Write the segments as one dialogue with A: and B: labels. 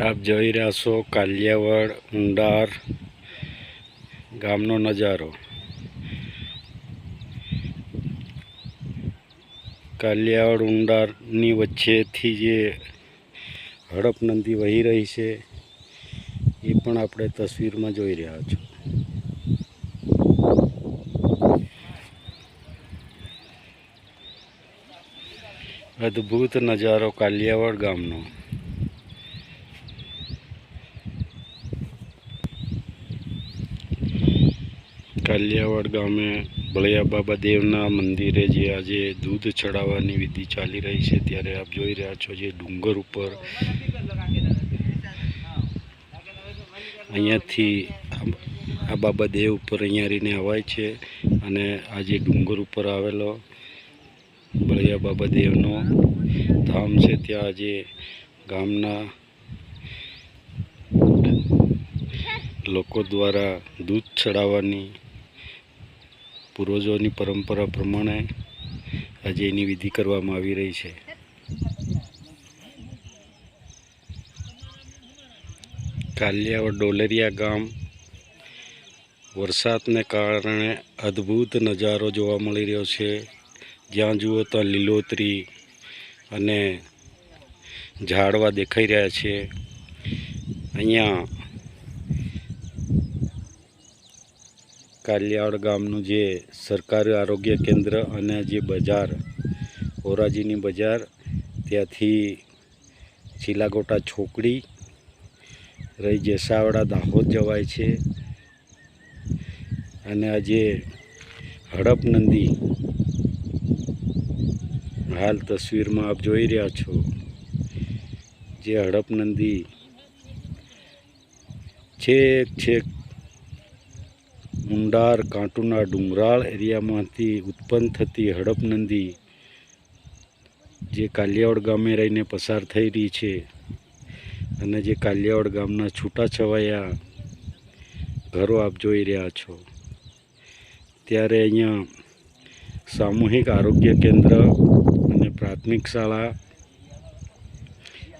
A: આપ જોઈ રહ્યા છો કાલિયાવાડ ઊંડાર ગામનો નજારો. કાલિયાવાડ ઊંડારની વચ્ચેથી જે હડપ નદી વહી રહી છે, એ પણ આપણે તસવીરમાં જોઈ રહ્યા છો. અદ્ભુત નજારો કાલિયાવાડ ગામનો. કાલિયાવાડ ગામે બળિયા બાબા દેવના મંદિરે જે આજે દૂધ ચડાવવાની વિધિ ચાલી રહી છે, ત્યારે આપ જોઈ રહ્યા છો જે ડુંગર ઉપર અહીંયાથી આ- બાબા દેવ ઉપર અહીંયા રહીને અવાય છે અને આ જે ડુંગર ઉપર આવેલો બળિયા બાબા દેવનો ધામ છે, ત્યાં આજે ગામના લોકો દ્વારા દૂધ ચડાવવાની પૂર્વજોની પરંપરા પ્રમાણે આજે એની વિધિ કરવામાં આવી રહી છે. કાલિયાવાડ ડોલેરિયા ગામ વરસાદને કારણે અદ્ભુત નજારો જોવા મળી રહ્યો છે. જ્યાં જુઓ ત્યાં લીલોતરી અને ઝાડવા દેખાઈ રહ્યા છે. અહીંયા કાલિયાવાડ ગામનું જે સરકારી આરોગ્ય કેન્દ્ર અને જે બજાર, ઓરાજીની બજાર, ત્યાંથી ચીલાગોટા છોકડી રહી જેસાવડા, દાહોદ જવાય છે. અને આજે હડપનંદી હડપ નંદી, હાલ તસવીરમાં આપ જોઈ રહ્યા છો, જે હડપ નંદી છેક છેક મુંડાર, કાંટુના ડુંગરાળ એરિયામાંથી ઉત્પન્ન થતી હડપ નંદી, જે કાલિયાવાડ ગામે રહીને પસાર થઈ રહી છે અને જે કાલિયાવાડ ગામના છૂટાછવાયા ઘરો આપ જોઈ રહ્યા છો. ત્યારે અહીંયા સામૂહિક આરોગ્ય કેન્દ્ર અને પ્રાથમિક શાળા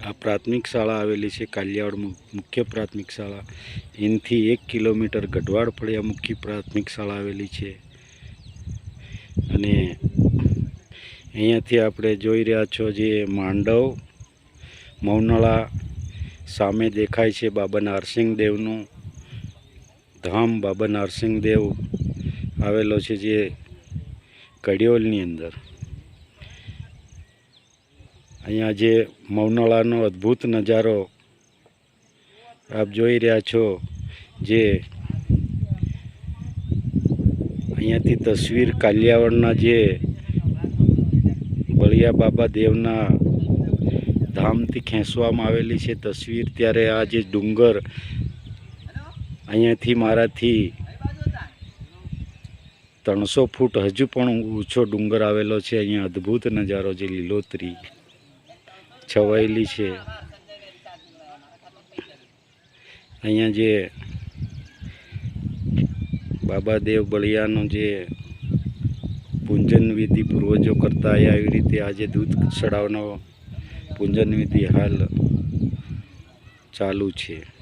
A: આ પ્રાથમિક શાળા આવેલી છે કાલિયાવાડ મુખ્ય પ્રાથમિક શાળા. એનથી એક કિલોમીટર ગઢવાડ ફળિયા મુખ્ય પ્રાથમિક શાળા આવેલી છે. અને અહીંયાથી આપણે જોઈ રહ્યા છો જે માંડવ મૌનળા સામે દેખાય છે બાબા નારસિંહ દેવનું ધામ. બાબા નારસિંહ દેવ આવેલો છે જે કડિયોલની અંદર. અહીંયા જે મૌનાળાનો અદ્ભુત નજારો આપ જોઈ રહ્યા છો, જે અહીંયાથી તસવીર કાલિયાવાડના જે બળિયા બાબા દેવના ધામથી ખેંચવામાં આવેલી છે તસવીર, ત્યારે આ જે ડુંગર અહીંયાથી મારાથી ત્રણસો ફૂટ હજુ પણ ઊંચો ડુંગર આવેલો છે. અહીંયા અદ્ભુત નજારો જે લીલોતરી. છવાયેલી છે. અહીંયા જે બાબા દેવ બળિયાનો જે પૂંજન વિધિ પૂર્વજો કરતા આવ્યા એવી રીતે આજે દૂધ ચડાવવાનો પૂંજન વિધિ હાલ ચાલુ છે.